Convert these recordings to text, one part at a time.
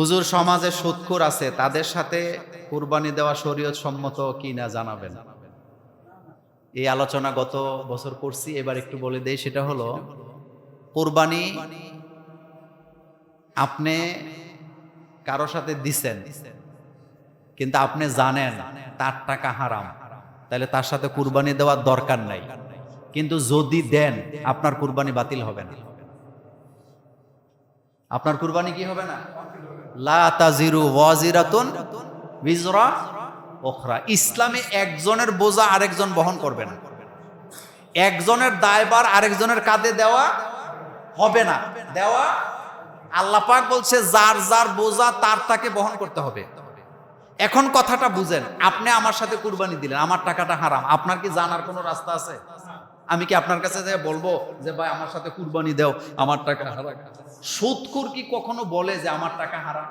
হুজুর সমাজে সুৎখুর আছে, তাদের সাথে কুরবানি দেওয়া শরীয়ত সম্মত কি না জানাবেন। এই আলোচনা গত বছর করছি, এবার একটু বলে দেই, সেটা হলো, কোরবানি আপনি কারও সাথে দিছেন, কিন্তু আপনি জানেন তার টাকা হারাম, তাহলে তার সাথে কুরবানি দেওয়ার দরকার নাই। কিন্তু যদি দেন, আপনার কুরবানি বাতিল হবে না। আপনার কুরবানি কি হবে না? ইসলামে একজনের বোঝা আরেকজন বহন করবে না। একজনের দায়বার আরেকজনের কাঁধে দেওয়া হবে না। দেওয়া আল্লাহ পাক বলছে, যার যার বোঝা, তার তাকে বহন করতে হবে। এখন কথাটা বুঝেন, আপনি আমার সাথে কুরবানি দিলেন, আমার টাকাটা হারাম। আপনার কি জানার কোনো রাস্তা আছে? আমি কি আপনার কাছে বলব যে, ভাই, আমার সাথে কুরবানি দেও, আমার টাকা হারাম সুদকুর কি কখনো বলে যে আমার টাকা হারাম?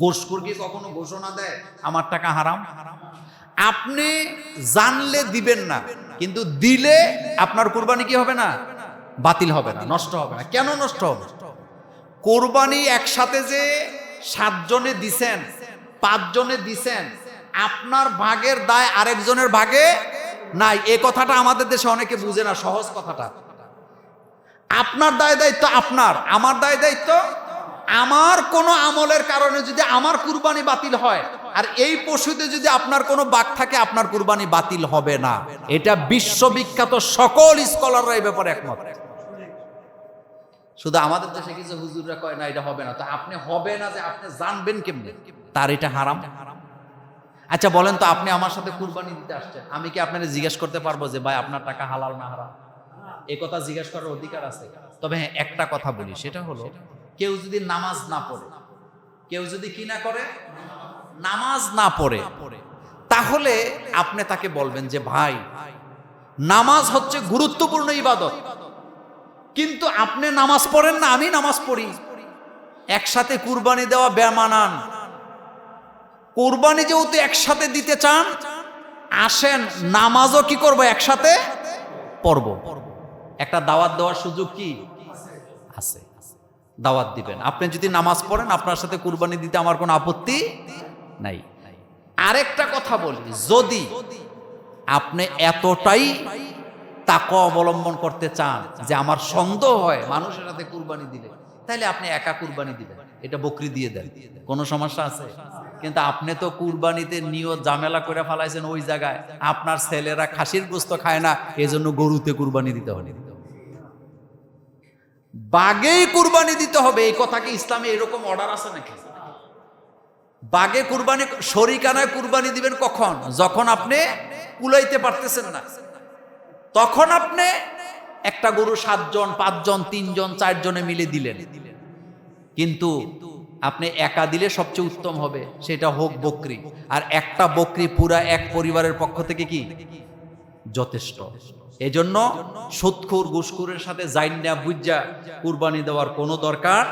গোসকুর কি কখনো ঘোষণা দেয়, আমার টাকা হারাম? আপনি জানলে দিবেন না, কিন্তু দিলে আপনার কোরবানি কি হবে না? বাতিল হবে না, নষ্ট হবে না। কেন নষ্ট হবে? কোরবানি একসাথে যে সাতজনে দিছেন, পাঁচজনে দিছেন, আপনার ভাগের দায় আরেকজনের ভাগে নাই। এ কথাটা আমাদের দেশে অনেকে বুঝে না, সহজ কথাটা। আপনার দায় দায়িত্ব আপনার, আমার দায় দায়িত্ব আমার কোনো আমলের কারণে যদি আমার কুরবানি বাতিল হয়, আর এই পশুতে যদি আপনার কোনো বাক থাকে, আপনার কুরবানি বাতিল হবে না। এটা বিশ্ববিখ্যাত সকল স্কলাররা এই ব্যাপারে একমত। শুধু আমাদের দেশে কিছু হুজুররা কয়, না, এটা হবে না। তো আপনি হবে না যে আপনি জানবেন কেমনে? তার এটা হারাম। আচ্ছা বলেন তো, আপনি আমার সাথে কুরবানি দিতে আসছেন। আমি কি আপনাকে জিজ্ঞেস করতে পারব যে, ভাই, আপনার টাকা হালাল না হারাম? এ কথা জিজ্ঞেস করার অধিকার আছে। তবে হ্যাঁ একটা কথা বলি, সেটা হলো, কেউ যদি নামাজ না পড়ে, কেউ যদি কি না করে? নামাজ না পড়ে, তাহলে আপনি তাকে বলবেন যে, ভাই, নামাজ হচ্ছে গুরুত্বপূর্ণ ইবাদত। কিন্তু আপনি নামাজ পড়েন না, আমি নামাজ পড়ি। একসাথে কুরবানি দেওয়া বেমানান। কোরবানি যেহেতু একসাথে দিতে চান, আসেন, নামাজও কি করব একসাথে? পড়ব। একটা দাওয়াত দেওয়ার সুযোগ কি? আছে দাওয়াত দিবেন। আপনি যদি নামাজ পড়েন, আপনার সাথে কুরবানি দিতে আমার কোনো আপত্তি নাই। আরেকটা কথা বলি, যদি আপনি এতটাই তাকে অবলম্বন করতে চান যে আমার সন্দেহ হয় মানুষের সাথে কুরবানি দিলে, তাহলে আপনি একা কুরবানি দিবেন। এটা বকরি দিয়ে দেন। কোনো সমস্যা আছে? কিন্তু আপনি তো কুরবানিতে নিয়ত ঝামেলা করে ফেলাইছেন ওই জায়গায়। আপনার ছেলেরা খাসির গোস্ত খায় না, এজন্য গরুতে কুরবানি দিতে হবে বাগেই কুরবানি দিতে হবে, এই কথা কি ইসলামে এরকম অর্ডার আছে নাকি? বাগে কুরবানি, শরিকানায় কুরবানি দিবেন কখন? যখন আপনি কুলাইতে পারতেছেন না। তখন আপনি একটা গরু সাতজন, পাঁচজন, তিনজন, চারজনে মিলে দিলেন। কিন্তু আপনি একা দিলে সবচেয়ে উত্তম হবে, সেটা হোক বকরি। আর একটা বকরি পুরা এক পরিবারের পক্ষ থেকে কি? যথেষ্ট। এজন্য সুৎখুর গুসখুরের সাথে জাইন্যা বুজ্জা কুরবানি দেওয়ার কোনো দরকার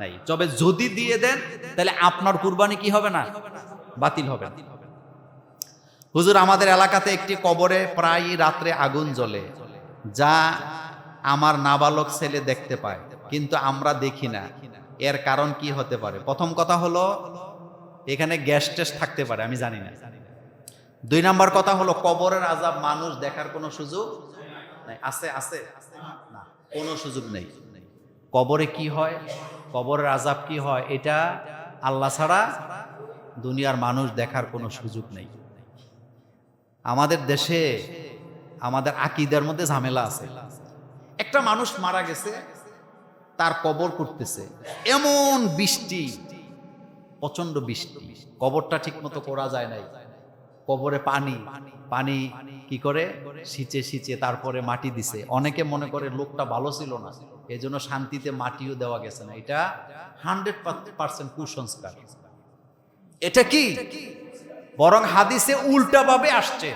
নাই। তবে যদি দিয়ে দেন, তাহলে আপনার কুরবানি কি হবে না? বাতিল হবে হুজুর, আমাদের এলাকাতে একটি কবরে প্রায় রাত্রে আগুন জ্বলে, যা আমার নাবালক ছেলে দেখতে পায়, কিন্তু আমরা দেখি না। এর কারণ কি হতে পারে? প্রথম কথা হলো, এখানে গ্যাস টেস্ট থাকতে পারে, আমি জানি না। দুই নাম্বার কথা হলো, কবরের আজাব মানুষ দেখার কোনো সুযোগ নাই। আছে আছে? না, কোনো সুযোগ নেই। কবরে কি হয়? কবরের আজাব কি হয়? এটা আল্লাহ ছাড়া দুনিয়ার মানুষ দেখার কোনো সুযোগ নেই। আমাদের দেশে, আমাদের আকিদের মধ্যে ঝামেলা আছে। একটা মানুষ মারা গেছে, তার কবর করতেছে। এমন বৃষ্টি প্রচণ্ড বৃষ্টি। কবরটা ঠিক মতো করা যায় নাই। কবরে পানি। পানি। কি করে? সিঁচে সিঁচে তারপরে মাটি দিছে। অনেকে মনে করে লোকটা ভালো ছিল না। এই জন্য শান্তিতে মাটিও দেওয়া গেছে না। এটা হান্ড্রেড পার্সেন্ট কুসংস্কার। এটা কি? বরং হাদিসে উল্টাভাবে আসছে।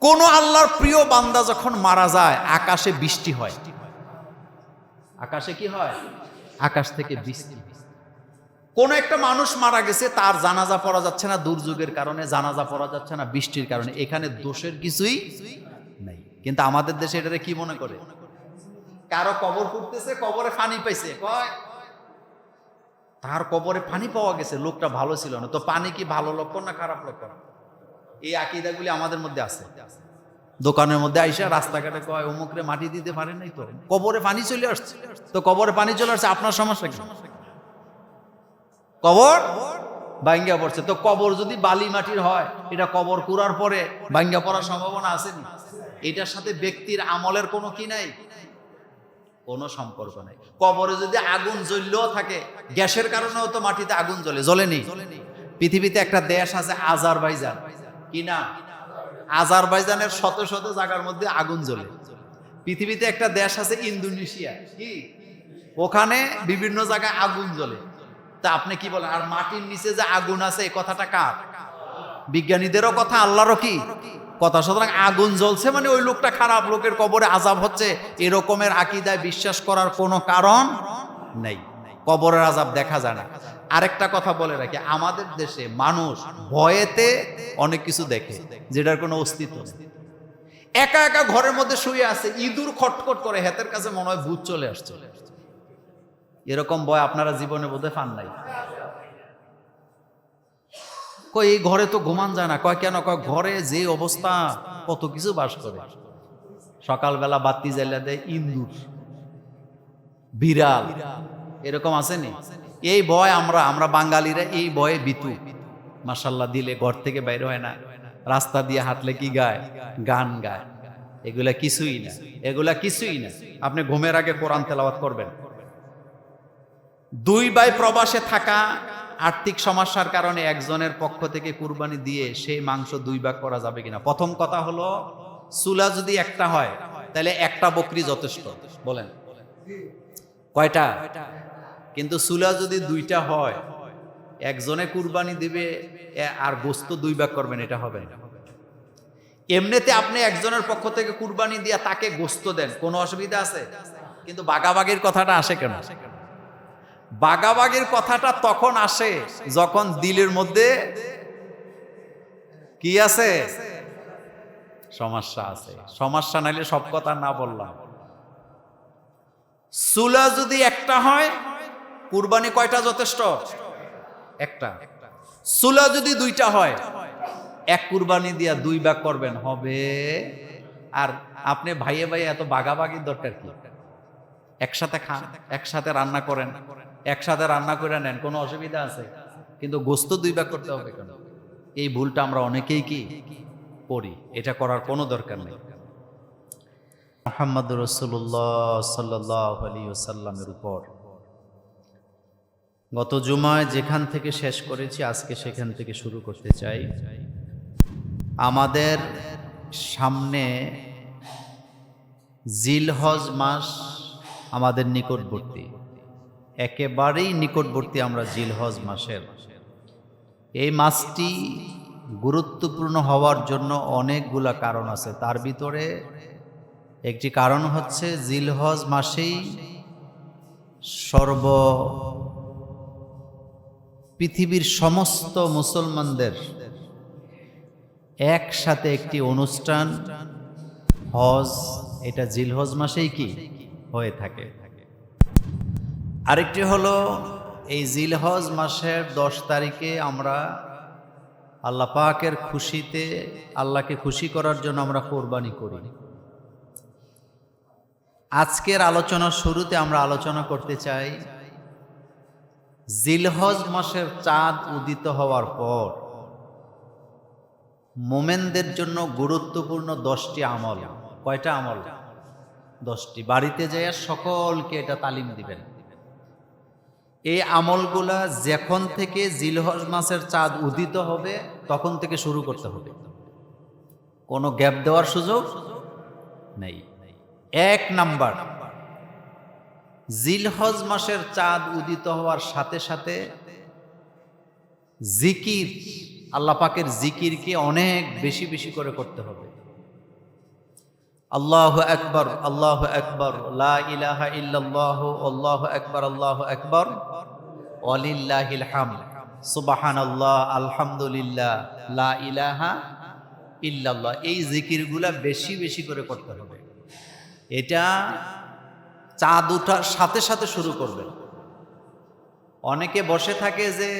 কোন আল্লাহর প্রিয় বান্দা যখন মারা যায় আকাশে বৃষ্টি হয়। আকাশে কি হয়? আকাশ থেকে বৃষ্টি। কোন একটা মানুষ মারা গেছে, তার জানাজা পড়া যাচ্ছে না, দুর্যোগের কারণে জানাজা পড়া যাচ্ছে না, বৃষ্টির কারণে। এখানে দোষের কিছুই নেই। কিন্তু আমাদের দেশে এটারে কি মনে করে? কারও কবর করতেছে কবরে ফানি পাইছে। তার কবরে পানি পাওয়া গেছে, লোকটা ভালো ছিল না। তো পানি কি ভালো লক্ষণ না খারাপ লক্ষণ? এই আকিদাগুলি আমাদের মধ্যে আছে। দোকানের মধ্যে আইসা রাস্তাঘাটে কয়, অমুকরে মাটি দিতে পারে নাই তো? কবরে পানি চলে আসছে। তো কবরে পানি চলে আসছে, আপনার সমস্যা কি? কবর ভাঙ্গা পড়ছে। তো কবর যদি বালি মাটির হয়, এটা কবর কুড়ার পরে ভাঙ্গা পড়ার সম্ভাবনা আসেনি? এটার সাথে ব্যক্তির আমলের কোনো কি নাই? কোনো সম্পর্ক নাই। কবরে যদি আগুন জ্বললেও থাকে, গ্যাসের কারণেও তো মাটিতে আগুন জ্বলে, জ্বলেনি? পৃথিবীতে একটা দেশ আছে আজারবাইজান। কি না আজারবাইজানের শত শত জায়গার মধ্যে আগুন জ্বলে। পৃথিবীতে একটা দেশ আছে ইন্দোনেশিয়া। কি? ওখানে বিভিন্ন জায়গায় আগুন জ্বলে। তা আপনি কি বলেন? আর মাটির নিচে যে আগুন আছে, এই কথাটা কার? বিজ্ঞানীদেরও কথা, আল্লাহরও কি? কথা। সুতরাং আগুন জ্বলছে মানে ওই লোকটা খারাপ, লোকের কবরে আজাব হচ্ছে। এরকমের আকিদায় বিশ্বাস করার কোনো কারণ নেই। কবরের আজাব দেখা যায় না। আরেকটা কথা বলে রাখি, আমাদের দেশে মানুষ ভয়েতে অনেক কিছু দেখে, যেটার কোনো অস্তিত্ব একা একা ঘরের মধ্যে শুয়ে আছে, ইঁদুর খটখট করে, হাতের কাছে মনে হয় ভূত চলে আসছে। এরকম ভয় আপনারা জীবনে বোধহয় পান নাই। কই এই ঘরে তো ঘুমান যায় না। কয়, কেন? কয়, ঘরে যে অবস্থা, কত কিছু বাস করে। সকালবেলা বাতি জ্বালা দেয় ইন্দুর। বিড়াল। এরকম আসেনি? এই ভয় আমরা আমরা বাঙালিরা এই ভয়ে বিতু মাসাল্লাহ দিলে ঘর থেকে বাইরে হয় না। রাস্তা দিয়ে হাঁটলে কি গায়? গান গায়। এগুলা কিছুই না। এগুলা কিছুই না। আপনি ঘুমের আগে কোরআন তেলাওয়াত করবেন। দুই বাই প্রবাসে থাকা আর্থিক সমস্যার কারণে একজনের পক্ষ থেকে কুরবানি দিয়ে সেই মাংস দুই ভাগ করা যাবে কিনা? প্রথম কথা হলো, চুলা যদি একটা হয়, তাহলে একটা বকরি যথেষ্ট। বলেন। কয়টা? কিন্তু চুলা যদি দুইটা হয়, একজনে কুরবানি দিবে আর গোস্ত দুই ভাগ করবেন, এটা হবে না। এমনিতে আপনি একজনের পক্ষ থেকে কুরবানি দিয়ে তাকে গোস্ত দেন, কোনো অসুবিধা আছে? কিন্তু বাগাবাগির কথাটা আসে কেন? বাগাবাগির কথাটা তখন আসে, যখন দিলের মধ্যে কি আছে? সমস্যা আছে। সমস্যা নাইলে সব কথা না বললাম। চুলা যদি একটা হয়, কুরবানি কয়টা যথেষ্ট? একটা। চুলা যদি দুইটা হয়, এক কুরবানি দিয়া দুই ভাগ করবেন, হবে। আর আপনি ভাইয়ে ভাইয়ে এত বাগাবাগির দরকার কি? একসাথে খান, একসাথে রান্না করেন। একসাথে রান্না করে নেন, কোনো অসুবিধা আছে। কিন্তু গোস্ত দুই ভাগ করতে হবে কেন? এই ভুলটা আমরা অনেকেই কি করি? এটা করার কোনো দরকার নেই। মোহাম্মদ রসুল্লাহ সাল্লাহ আলী সাল্লামের উপর। গত জুমায় যেখান থেকে শেষ করেছি, আজকে সেখান থেকে শুরু করতে চাই। আমাদের সামনে জিলহজ মাস আমাদের নিকটবর্তী। একেবারেই নিকটবর্তী আমরা জিলহজ মাসের। এই মাসটি গুরুত্বপূর্ণ হওয়ার জন্য অনেকগুলা কারণ আছে। তার ভিতরে একটি কারণ হচ্ছে জিলহজ মাসেই সর্ব পৃথিবীর সমস্ত মুসলমানদের একসাথে একটি অনুষ্ঠান, হজ, এটা জিলহজ মাসেই কি? হয়ে থাকে। আরেকটি হলো এই জিলহজ মাসের দশ তারিখে আমরা আল্লাহ পাকের খুশিতে আল্লাহকে খুশি করার জন্য আমরা কোরবানি করি। আজকের আলোচনার শুরুতে আমরা আলোচনা করতে চাই, জিলহজ মাসের চাঁদ উদিত হওয়ার পর মোমেনদের জন্য গুরুত্বপূর্ণ দশটি আমল। কয়টা আমল? দশটি। বাড়িতে যাইয়া সকলকে এটা তালিম দিবেন। এই আমলগুলা যখন থেকে জিলহজ মাসের চাঁদ উদিত হবে, তখন থেকে শুরু করতে হবে। কোনো গ্যাপ দেওয়ার সুযোগ নেই। এক নাম্বার, জিলহজ মাসের চাঁদ উদিত হওয়ার সাথে সাথে জিকির, আল্লাহ পাকের জিকিরকে অনেক বেশি বেশি করে করতে হবে। আল্লাহ আকবর আল্লাহ আকবর ইলাহা ইল্লাল্লাহ, আল্লাহ আকবর আল্লাহ আকবর, ওয়ালিল্লাহিল হামদ, সুবহানাল্লাহ, আলহামদুলিল্লাহ, লা ইলাহা ইল্লাল্লাহ। এই জিকিরগুলা বেশি বেশি করে করতে হবে। এটা চাঁদ ওঠার সাথে সাথে শুরু করবে। অনেকে বসে থাকে যে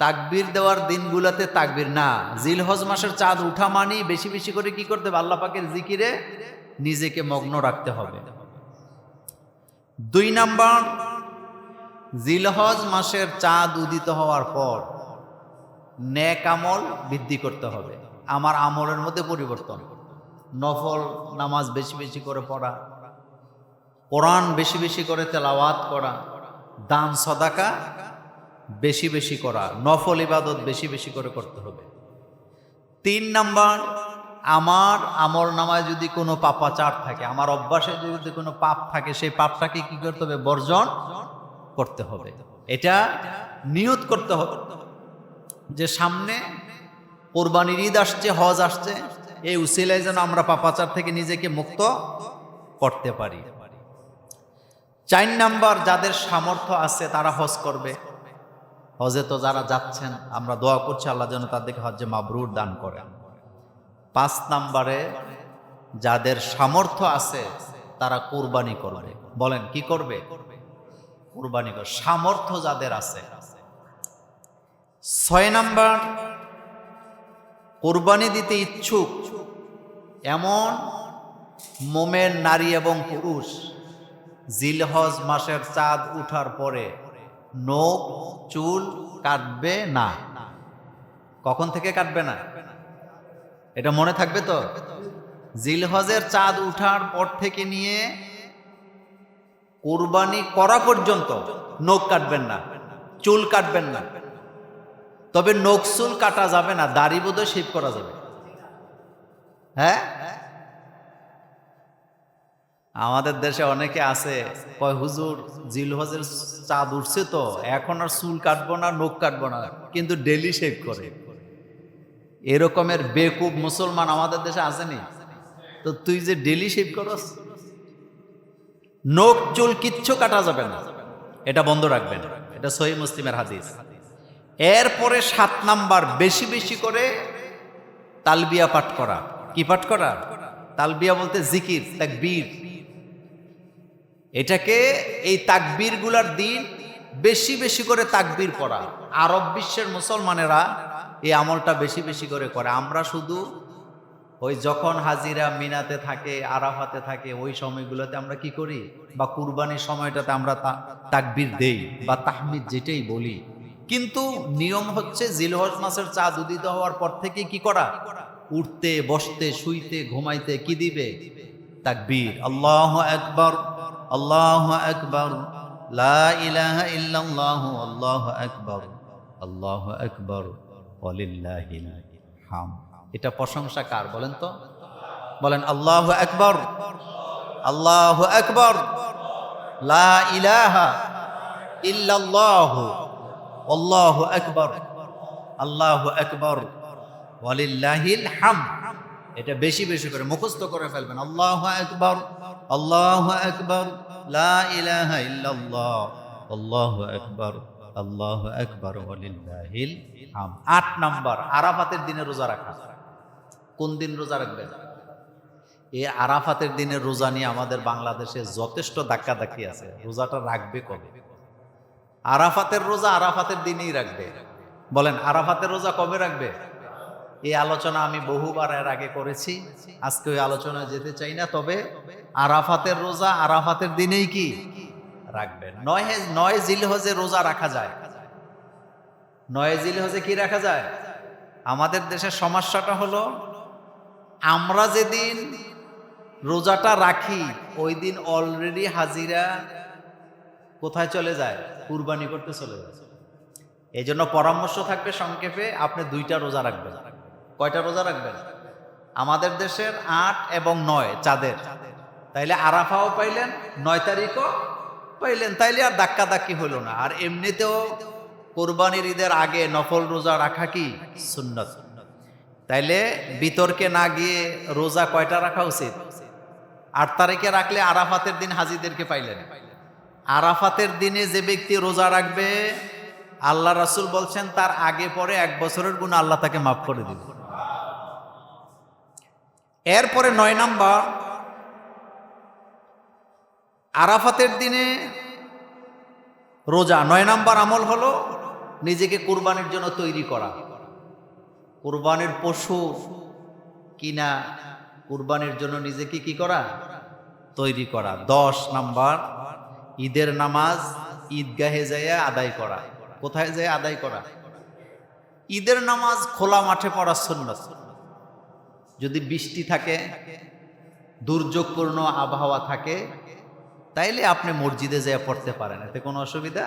তাকবির দেওয়ার দিনগুলোতে তাকবির না। জিলহজ মাসের চাঁদ উঠা মানি বেশি বেশি করে কি করতে হবে? আল্লাহ পাকের জিকিরে নিজেকে মগ্ন রাখতে হবে। দুই নাম্বার, জিলহজ মাসের চাঁদ উদিত হওয়ার পর ন্যাক আমল বৃদ্ধি করতে হবে। আমার আমলের মধ্যে পরিবর্তন। নফল নামাজ বেশি বেশি করে পড়া, কোরআন বেশি বেশি করে তেলাওয়াত করা, দান, সদাকা বেশি বেশি করা, নফল ইবাদত বেশি বেশি করে করতে হবে। তিন নাম্বার, আমার আমল নামায় যদি কোনো পাপাচার থাকে, আমার অভ্যাসে যদি কোনো পাপ থাকে, সেই পাপটাকে কি করতে হবে? বর্জন করতে হবে। এটা নিয়ত করতে হবে। যে সামনে কোরবানির ঈদ আসছে, হজ আসছে, এই উসিলায় যেন আমরা পাপাচার থেকে নিজেকে মুক্ত করতে পারি। চার নাম্বার, যাদের সামর্থ্য আছে তারা হজ করবে। হজে তো যারা যাচ্ছেন, আমরা দোয়া করছি আল্লাহ যেন তাদেরকে হজ্জে মাবরুর দান করেন। পাঁচ নাম্বারে যাদের সামর্থ্য আছে, তারা কোরবানি করবে। বলেন, কি করবে? কোরবানি করবে। সামর্থ্য যাদের আছে। ছয় নাম্বার, কোরবানি দিতে ইচ্ছুক এমন মোমের নারী এবং পুরুষ, জিলহজ মাসের চাঁদ উঠার পরে নখ, চুল কাটবে না। কখন থেকে কাটবে না? এটা মনে থাকবে তো? জিলহজের চাঁদ উঠার পর থেকে নিয়ে কোরবানি করা পর্যন্ত নখ কাটবেন না, চুল কাটবেন না। তবে নখ চুল কাটা যাবে না, দাড়ি বোধহয় শেভ করা যাবে। হ্যাঁ? আমাদের দেশে অনেকে আছে, কয়, হুজুর, জিলহজের চাঁদ উঠছে তো, এখন আর চুল কাটবো না, নখ কাটবো না, কিন্তু ডেলি শেভ করে। এরকমের বেকুব মুসলমান আমাদের দেশে আসেনি? তো তুই যে ডেলি শেভ করস, নখ, চুল কিচ্ছু কাটা যাবে না। এটা বন্ধ রাখবেন। এটা সহি মুসলিমের হাদিস। এরপরে সাত নাম্বার, বেশি বেশি করে তালবিয়া পাঠ করা। কি পাঠ করা? তালবিয়া বলতে জিকির, তাকবীর। এটাকে এই তাকবীরগুলার দিন বেশি বেশি করে তাকবীর পড়া। আরব বিশ্বের মুসলমানেরা এই আমলটা বেশি বেশি করে করে। আমরা শুধু ওই যখন হাজিরা মিনাতে থাকে, আরাফাতে থাকে, ওই সময়গুলোতে আমরা কি করি? বা কুরবানির সময়টাতে আমরা তাকবীর দেই বা তাহমিদ যেটাই বলি। কিন্তু নিয়ম হচ্ছে জিলহজ মাসের চাঁদ উদিত হওয়ার পর থেকে কি করা? উঠতে, বসতে, শুইতে, ঘুমাইতে কি দিবে? তাকবীর। আল্লাহ আকবর। আল্লাহ আকবর আল্লাহু আকবর আল্লাহু আকবর হাম এটা প্রশংসা কার বলেন তো? বলেন আল্লাহ আকবর আল্লাহ আকবর, লা ইলাহা ইল্লাল্লাহু, আল্লাহু আকবর আল্লাহু আকবর, ওয়ালিল্লাহিল হাম এটা বেশি বেশি করে মুখস্থ করে ফেলবেন। আল্লাহ আকবর, আল্লাহ ইল্লাল্লাহ, আল্লাহু আকবর, আল্লাহু হাম আট নাম্বার, আরাফাতের দিনে রোজা রাখা। কোন দিন রোজা রাখবেন? এই আরাফাতের দিনে রোজা নিয়ে আমাদের বাংলাদেশে যথেষ্ট ধাক্কা ধাক্কি আছে। রোজাটা রাখবে কবে? আরাফাতের রোজা আরাফাতের দিনেই রাখবে। বলেন, আরাফাতের রোজা কবে রাখবে? এই আলোচনা আমি বহুবার এর আগে করেছি। আজকে ওই আলোচনায় যেতে চাই না, তবে আরাফাতের রোজা আরাফাতের দিনেই কি? রাখবেন। নয় নয় জিলহজে রোজা রাখা যায়। নয় জিলহজে কি রাখা যায়? আমাদের দেশের সমস্যাটা হলো, আমরা যেদিন রোজাটা রাখি, ওই দিন অলরেডি হাজিরা কোথায় চলে যায়? কুরবানি করতে চলে যায়। এই জন্য পরামর্শ থাকবে সংক্ষেপে, আপনি দুইটা রোজা রাখবেন। কয়টা রোজা রাখবেন? আমাদের দেশের আট এবং নয় চাঁদের। তাইলে আরাফাও পাইলেন, নয় তারিখও পাইলেন। তাইলে আর ধাক্কা ধাক্কি হলো না। আর এমনিতেও কোরবানির ঈদের আগে নফল রোজা রাখা কি? সুন্নত। তাইলে বিতর্কে না গিয়ে রোজা কয়টা রাখা উচিত? আট তারিখে রাখলে আরাফাতের দিন হাজিদেরকে পাইলেন। আরাফাতের দিনে যে ব্যক্তি রোজা রাখবে, আল্লাহ রাসুল বলছেন, তার আগে পরে এক বছরের গুণ আল্লাহ তাকে মাফ করে দিবে। এরপরে নয় নাম্বার, আরাফাতের দিনে রোজা। নয় নাম্বার আমল হলো নিজেকে কুরবানির জন্য তৈরি করা। কুরবানির পশু কিনা, কুরবানির জন্য নিজেকে কি করা? তৈরি করা। দশ নাম্বার, ঈদের নামাজ ঈদগাহে যাইয়া আদায় করা। কোথায় যায় আদায় করা? ঈদের নামাজ খোলা মাঠে পড়া সুন্নত। যদি বৃষ্টি থাকে, দুর্যোগপূর্ণ আবহাওয়া থাকে, তাইলে আপনি মসজিদে যেয়ে পড়তে পারেন, এতে কোনো অসুবিধা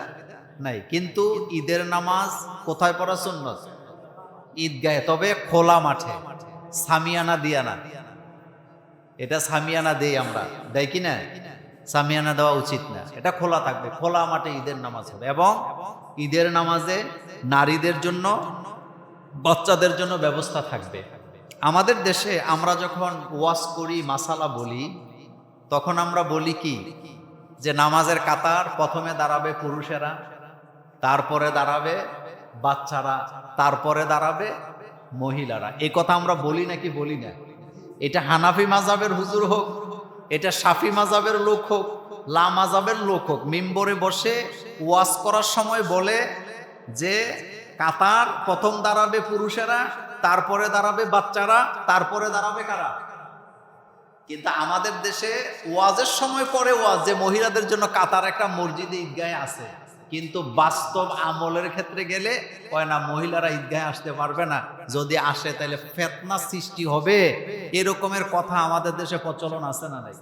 নাই। কিন্তু ঈদের নামাজ কোথায় পড়া সুন্নত? ঈদগাহে, তবে খোলা মাঠে, সামিয়ানা দিয়ানা এটা সামিয়ানা দেই আমরা দেয় কি না? সামিয়ানা দেওয়া উচিত না। এটা খোলা থাকবে, খোলা মাঠে ঈদের নামাজ হবে। এবং ঈদের নামাজে নারীদের জন্য, বাচ্চাদের জন্য ব্যবস্থা থাকবে। আমাদের দেশে আমরা যখন ওয়াজ করি, মাসালা বলি, তখন আমরা বলি কি? যে নামাজের কাতার প্রথমে দাঁড়াবে পুরুষেরা, তারপরে দাঁড়াবে বাচ্চারা, তারপরে দাঁড়াবে মহিলারা। এই কথা আমরা বলি নাকি বলি না? এটা হানাফি মাজাবের হুজুর হোক, এটা সাফি মাজাবের লোক হোক, লা মাজাবের লোক হোক, মিম্বরে বসে ওয়াজ করার সময় বলে যে কাতার প্রথম দাঁড়াবে পুরুষেরা তারপরে দাঁড়াবে বাচ্চারা, তারপরে দাঁড়াবে কারা? কিন্তু আমাদের দেশে ওয়াজের সময় পরে ওয়াজ, যে মহিলাদের জন্য কাতার একটা মসজিদে ঈদগাহে আছে। কিন্তু বাস্তব আমলের ক্ষেত্রে গেলে কয় না, মহিলারা ঈদগাহে আসতে পারবে না। যদি আসে, তাহলে ফেতনা সৃষ্টি হবে। এরকমের কথা আমাদের দেশে প্রচলন আছে না নাই?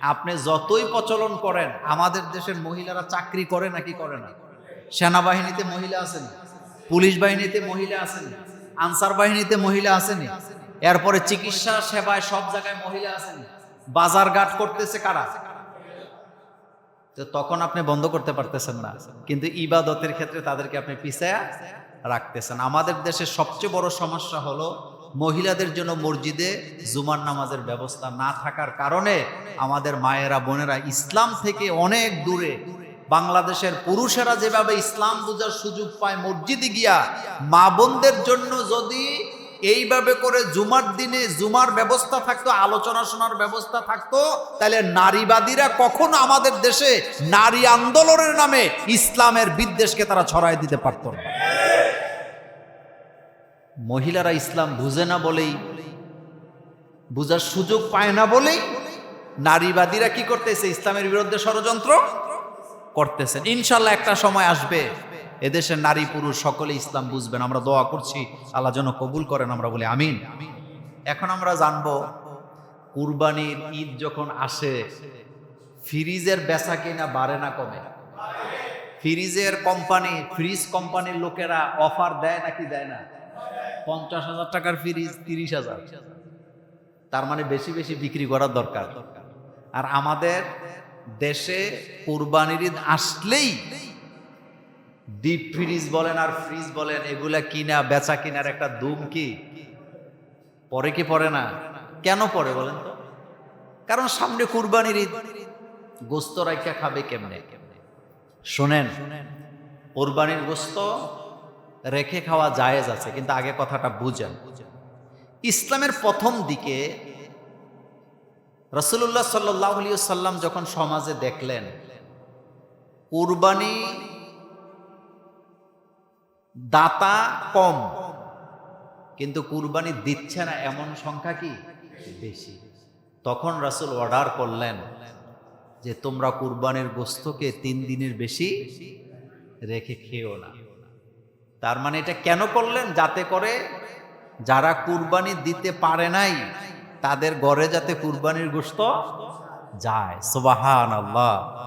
আপনি যতই প্রচলন করেন, আমাদের দেশের মহিলারা চাকরি করে নাকি করে না? সেনাবাহিনীতে মহিলা আছেন? পুলিশ বাহিনীতে মহিলা আছেন? আনসার বাহিনীতে মহিলা আসেনি। এরপরে চিকিৎসা সেবায় সব জায়গায় মহিলা আসেনি। বাজার ঘাট করতেছে কারা? তো তখন আপনি বন্ধ করতে পারতেছেন না। কিন্তু ইবাদতের ক্ষেত্রে তাদেরকে আপনি পিছায়া রাখতেছেন। আমাদের দেশের সবচেয়ে বড় সমস্যা হলো মহিলাদের জন্য মসজিদে জুমার নামাজের ব্যবস্থা না থাকার কারণে আমাদের মায়েরা, বোনেরা ইসলাম থেকে অনেক দূরে বাংলাদেশের পুরুষেরা যেভাবে ইসলাম বোঝার সুযোগ পায় মসজিদে গিয়া, মা বোনদের জন্য যদি এইভাবে করে জুমার দিনে জুমার ব্যবস্থা থাকতো, আলোচনা শোনার ব্যবস্থা থাকতো, তাহলে নারীবাদীরা কখনো আমাদের দেশে নারী আন্দোলনের নামে ইসলামের বিদ্বেষকে তারা ছড়াই দিতে পারত না। মহিলারা ইসলাম বুঝে না বলেই, বুঝার সুযোগ পায় না বলেই নারীবাদীরা কি করতেছে? ইসলামের বিরুদ্ধে ষড়যন্ত্র করতেছেন। ইনশাল্লাহ একটা সময় আসবে, এদেশের নারী পুরুষ সকলে ইসলাম বুঝবেন। আমরা দোয়া করছি, আল্লাহ যেন কবুল করেন, আমরা বলি আমিন। এখন আমরা জানব, কুরবানির ঈদ যখন আসে, ফ্রিজের বেচা কিনা বাড়ে না কমে? ফ্রিজের কোম্পানি, ফ্রিজ কোম্পানির লোকেরা অফার দেয় নাকি দেয় না? পঞ্চাশ হাজার টাকার ফ্রিজ, তিরিশ হাজার। তার মানে বেশি বেশি বিক্রি করার দরকার। আর আমাদের দেশে কুরবানির ঈদ আসলেই ডিপ ফ্রিজ বলেন আর ফ্রিজ বলেন, এগুলা কিনা, বেচা কিনার একটা দুম কি? পরে কি পরে না? কেন পরে বলেন তো? কারণ সামনে কুরবানির ঈদ, গোস্ত রাইখা খাবে কেমনে? শোনেন, কোরবানির গোস্ত রেখে খাওয়া জায়েজ আছে, কিন্তু আগে কথাটা বুঝেন। ইসলামের প্রথম দিকে রসুল্লাহ সাল্লাহ সাল্লাম যখন সমাজে দেখলেন, কুরবানি দাতা কম, কিন্তু কুরবানি দিচ্ছে না এমন সংখ্যা কি? বেশি। তখন রাসুল অর্ডার করলেন যে, তোমরা কুরবানির গোস্তকে তিন দিনের বেশি রেখে খেও না। তার মানে এটা কেন করলেন? যাতে করে যারা কুরবানি দিতে পারে নাই তাদের গড়ে যাতে কুরবানির গোস্ত যায়। সোবাহান আল্লাহ